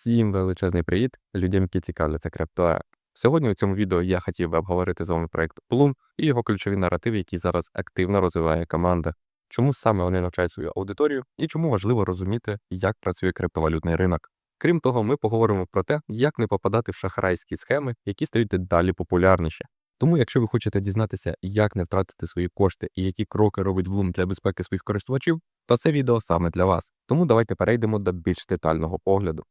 Всім величезний привіт людям, які цікавляться крипто. Сьогодні у цьому відео я хотів би обговорити з вами проект Bloom і його ключові наративи, які зараз активно розвиває команда. Чому саме вони навчають свою аудиторію і чому важливо розуміти, як працює криптовалютний ринок. Крім того, ми поговоримо про те, як не попадати в шахрайські схеми, які стають дедалі популярніші. Тому, якщо ви хочете дізнатися, як не втратити свої кошти і які кроки робить Bloom для безпеки своїх користувачів, то це відео саме для вас. Тому давайте перейдемо до більш детального погляду.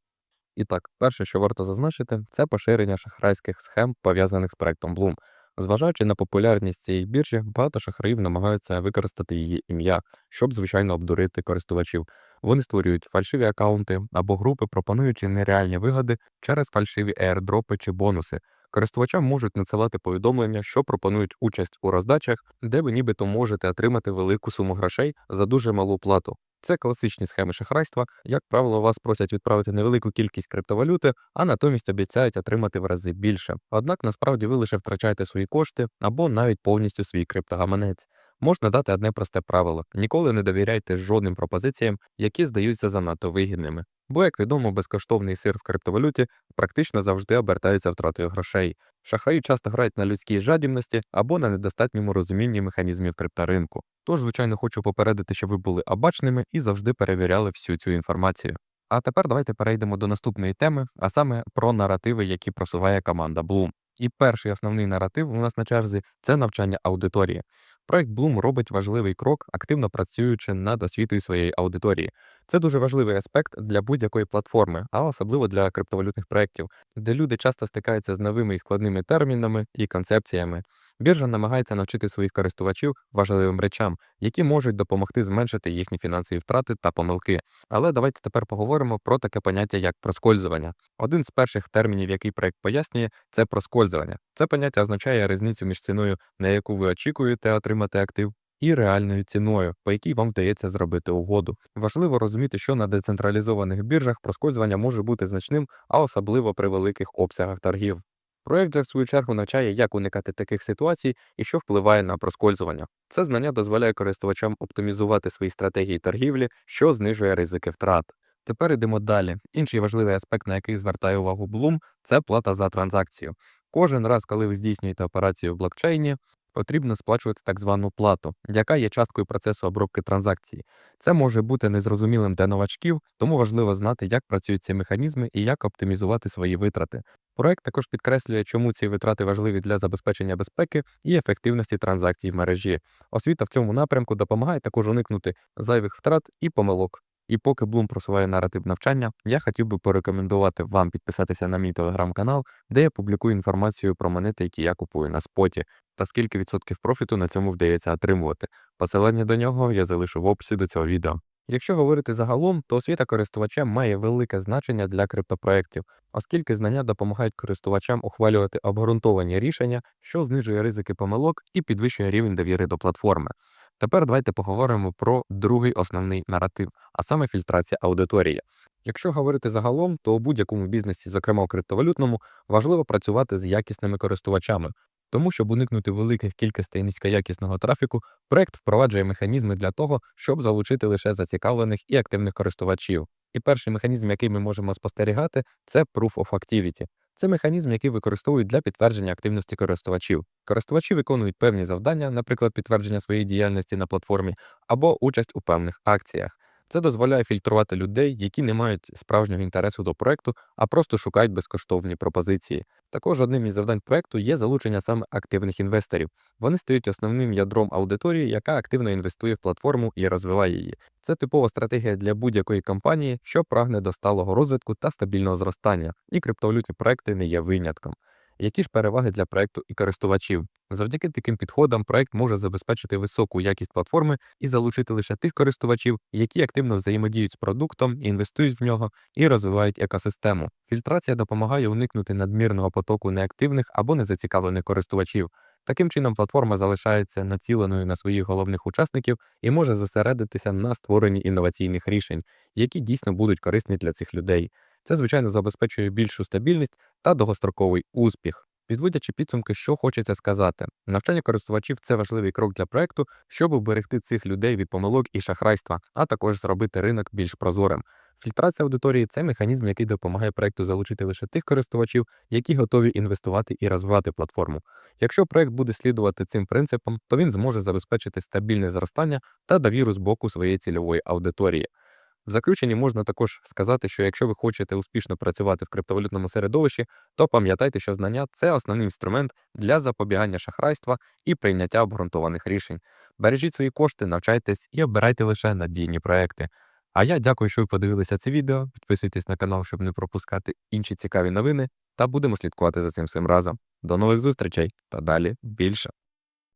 І так, перше, що варто зазначити, це поширення шахрайських схем, пов'язаних з проектом Bloom. Зважаючи на популярність цієї біржі, багато шахраїв намагаються використати її ім'я, щоб звичайно обдурити користувачів. Вони створюють фальшиві акаунти або групи, пропонуючи нереальні вигоди через фальшиві аірдропи чи бонуси. Користувачам можуть надсилати повідомлення, що пропонують участь у роздачах, де ви нібито можете отримати велику суму грошей за дуже малу плату. Це класичні схеми шахрайства. Як правило, вас просять відправити невелику кількість криптовалюти, а натомість обіцяють отримати в рази більше. Однак насправді ви лише втрачаєте свої кошти або навіть повністю свій криптогаманець. Можна дати одне просте правило: ніколи не довіряйте жодним пропозиціям, які здаються занадто вигідними. Бо, як відомо, безкоштовний сир в криптовалюті практично завжди обертається втратою грошей. Шахраї часто грають на людській жадібності або на недостатньому розумінні механізмів крипторинку. Тож, звичайно, хочу попередити, щоб ви були обачними і завжди перевіряли всю цю інформацію. А тепер давайте перейдемо до наступної теми, а саме про наративи, які просуває команда Bloom. І перший основний наратив у нас на черзі це навчання аудиторії. Проект Bloom робить важливий крок, активно працюючи над освітою своєї аудиторії. Це дуже важливий аспект для будь-якої платформи, а особливо для криптовалютних проєктів, де люди часто стикаються з новими і складними термінами і концепціями. Біржа намагається навчити своїх користувачів важливим речам, які можуть допомогти зменшити їхні фінансові втрати та помилки. Але давайте тепер поговоримо про таке поняття як проскользування. Один з перших термінів, який проект пояснює, це проскользування. Це поняття означає різницю між ціною, на яку ви очікуєте отримати актив. І реальною ціною, по якій вам вдається зробити угоду. Важливо розуміти, що на децентралізованих біржах проскользування може бути значним, а особливо при великих обсягах торгів. Проект же, в свою чергу, навчає, як уникати таких ситуацій і що впливає на проскользування. Це знання дозволяє користувачам оптимізувати свої стратегії торгівлі, що знижує ризики втрат. Тепер йдемо далі. Інший важливий аспект, на який звертає увагу Bloom, це плата за транзакцію. Кожен раз, коли ви здійснюєте операцію в блокчейні, потрібно сплачувати так звану плату, яка є часткою процесу обробки транзакції. Це може бути незрозумілим для новачків, тому важливо знати, як працюють ці механізми і як оптимізувати свої витрати. Проект також підкреслює, чому ці витрати важливі для забезпечення безпеки і ефективності транзакцій в мережі. Освіта в цьому напрямку допомагає також уникнути зайвих втрат і помилок. І поки Bloom просуває наратив навчання, я хотів би порекомендувати вам підписатися на мій телеграм-канал, де я публікую інформацію про монети, які я купую на споті, та скільки відсотків профіту на цьому вдається отримувати. Посилання до нього я залишу в описі до цього відео. Якщо говорити загалом, то освіта користувача має велике значення для криптопроєктів, оскільки знання допомагають користувачам ухвалювати обґрунтовані рішення, що знижує ризики помилок і підвищує рівень довіри до платформи. Тепер давайте поговоримо про другий основний наратив, а саме фільтрація аудиторії. Якщо говорити загалом, то у будь-якому бізнесі, зокрема у криптовалютному, важливо працювати з якісними користувачами, тому, щоб уникнути великих кількостей низькоякісного трафіку, проект впроваджує механізми для того, щоб залучити лише зацікавлених і активних користувачів. І перший механізм, який ми можемо спостерігати, це Proof of Activity. Це механізм, який використовують для підтвердження активності користувачів. Користувачі виконують певні завдання, наприклад, підтвердження своєї діяльності на платформі або участь у певних акціях. Це дозволяє фільтрувати людей, які не мають справжнього інтересу до проекту, а просто шукають безкоштовні пропозиції. Також одним із завдань проекту є залучення саме активних інвесторів. Вони стають основним ядром аудиторії, яка активно інвестує в платформу і розвиває її. Це типова стратегія для будь-якої компанії, що прагне до сталого розвитку та стабільного зростання, і криптовалютні проекти не є винятком. Які ж переваги для проекту і користувачів? Завдяки таким підходам проект може забезпечити високу якість платформи і залучити лише тих користувачів, які активно взаємодіють з продуктом, інвестують в нього і розвивають екосистему. Фільтрація допомагає уникнути надмірного потоку неактивних або незацікавлених користувачів. Таким чином, платформа залишається націленою на своїх головних учасників і може зосередитися на створенні інноваційних рішень, які дійсно будуть корисні для цих людей. Це, звичайно, забезпечує більшу стабільність та довгостроковий успіх. Підводячи підсумки, що хочеться сказати, навчання користувачів це важливий крок для проекту, щоб уберегти цих людей від помилок і шахрайства, а також зробити ринок більш прозорим. Фільтрація аудиторії це механізм, який допомагає проекту залучити лише тих користувачів, які готові інвестувати і розвивати платформу. Якщо проект буде слідувати цим принципам, то він зможе забезпечити стабільне зростання та довіру з боку своєї цільової аудиторії. В заключенні можна також сказати, що якщо ви хочете успішно працювати в криптовалютному середовищі, то пам'ятайте, що знання це основний інструмент для запобігання шахрайства і прийняття обґрунтованих рішень. Бережіть свої кошти, навчайтесь і обирайте лише надійні проекти. А я дякую, що ви подивилися це відео. Підписуйтесь на канал, щоб не пропускати інші цікаві новини, та будемо слідкувати за цим всім разом. До нових зустрічей та далі більше.